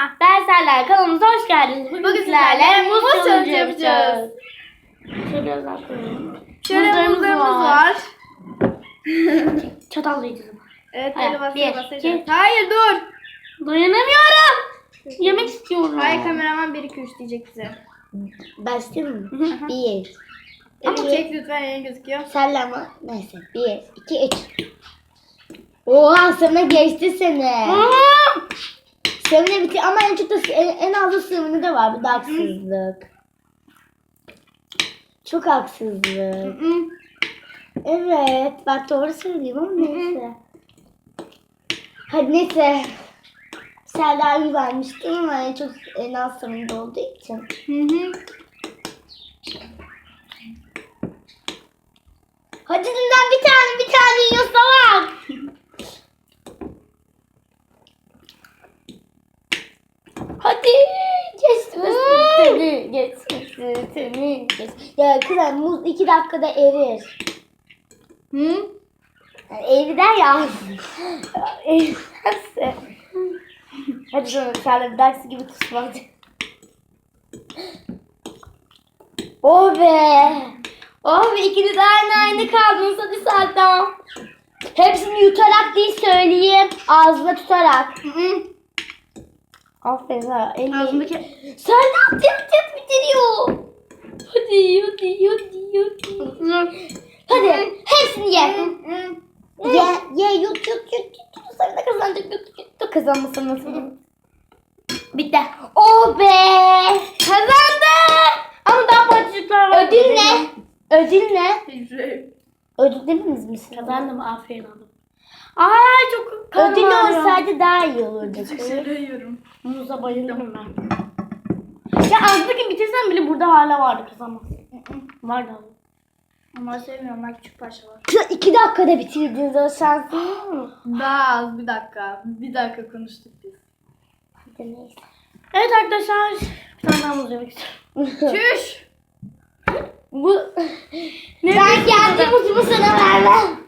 Rana. Ben Serler kanalımıza hoş geldiniz. Bugün, Bugün sizlerle muz challenge yapacağız. Şöyle koyalım. Şöyle Muzlarımız var. Çatal yiyeceğiz ama. Evet Hayır, bir, iki. Hayır dur. Dayanamıyorum. Yemek istiyorum. Hayır kameraman 1 2 3 diyecek bize. Mı? hı. Bir. Ama Bir. çek lütfen yayın gözüküyor. Senle ama neyse. Bir, iki, üç. Oha sana geçti seni. Aa! Seni bitti ama en çok da en, en azı sığımını da var. Bu da haksızlık. Çok haksızlık. Evet. Bak doğru söylüyorum ama neyse. Hadi neyse. Serdar güvenmiştim ama en çok en az sığımında olduğu için. Hı hı. Hadi dünden bir tane bir tane yiyor salak. Hadi. Geçmesin seni. Geçmesin seni. Geç. Ya kızım muz iki dakikada erir. Hı? Yani erider ya. Erimezse. Hadi canım sen de dersi gibi kusma. Oh be. Oh be ikiniz aynı aynı kaldınız hadi Serdan. Hepsini yutarak değil söyleyeyim. Ağzına tutarak. Hı. Aferin ha. Elini. Ağzındaki Sen ne yaptın? Tıp bitiriyor. Hadi hadi hadi hadi. Hadi hepsini ye. Hı. Ye ye yut yut yut yut. yut. Sen de kazanacak kazanmasın nasıl? Bitti. Oh be. Kazandı. Ama daha parçacıklar var. Ödül ne? Ödül ne? Ödül deminiz misin? Kazandım aferin hanım. Ay çok karnım Ödül ağrıyor. olsaydı daha iyi olurdu. Şeyler yiyorum. Muza bayılırım ben. Ya azdaki bitirsen bile burada hala vardı kazanmaz. Vardı ama. Ama sevmiyorum ben küçük parçalar. Kız iki dakikada bitirdiniz o şansı. Daha az bir dakika. Bir dakika konuştuk biz. Hadi neyse. Evet arkadaşlar. Bir tane daha muz yemek istiyorum. Çüş. Bu ne Ben kendi muzumu sana vermem.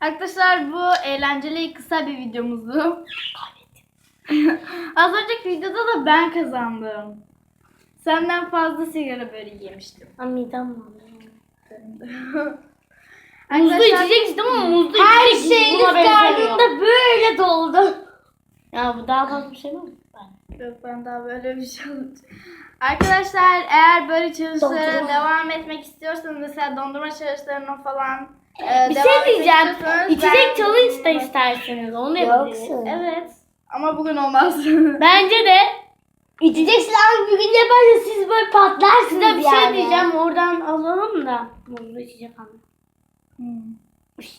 Arkadaşlar bu eğlenceli kısa bir videomuzdu. Az önceki videoda da ben kazandım. Senden fazla sigara böreği yemiştim. Ha, midem bulanıyor. Muzlu içecek istedim ama muzlu Her içecek şeyiniz buna benzemiyor. karnında böyle doldu. Ya bu daha fazla bir şey? Ben. Yok ben daha böyle bir şey alacağım. Arkadaşlar eğer böyle Dondurma. devam etmek istiyorsanız mesela dondurma challenge'larına falan e, Bir devam şey etmek diyeceğim. istiyorsanız İçecek ben- challenge da isterseniz onu yapabiliriz. Yoksa. Evet. Ama bugün olmaz. Bence de İçeceksin ama bir gün yaparsa siz böyle size bir yani. şey diyeceğim oradan alalım da. Muzlu içecek anne. Hmm.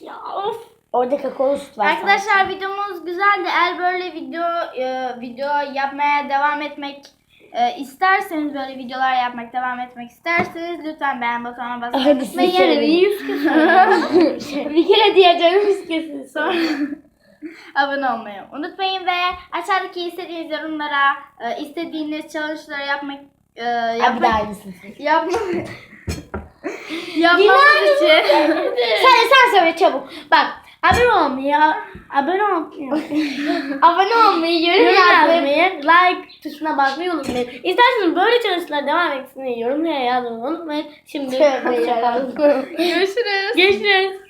Ya of. Orada kakao süt var. Arkadaşlar videomuz güzeldi. Eğer böyle video e, video yapmaya devam etmek e, isterseniz böyle videolar yapmak devam etmek isterseniz lütfen beğen butonuna basmayı unutmayın. Yani söyleyeyim. yüz kesin. bir kere diyeceğim yüz kesin. Sonra abone olmayı unutmayın ve aşağıdaki istediğiniz yorumlara e, istediğiniz challenge'ları yapmak e, yapmak daha aynısını söyle. yapmak yapmamız için Sen, sen söyle çabuk. Bak abone olmayı, abone olmayı, Abone olmayı, yorum yorum yazmayı. like tuşuna basmayı unutmayın. İsterseniz böyle çalışmalar devam etsin diye yorumlara yazmayı unutmayın. Şimdi hoşçakalın. görüşürüz. Görüşürüz.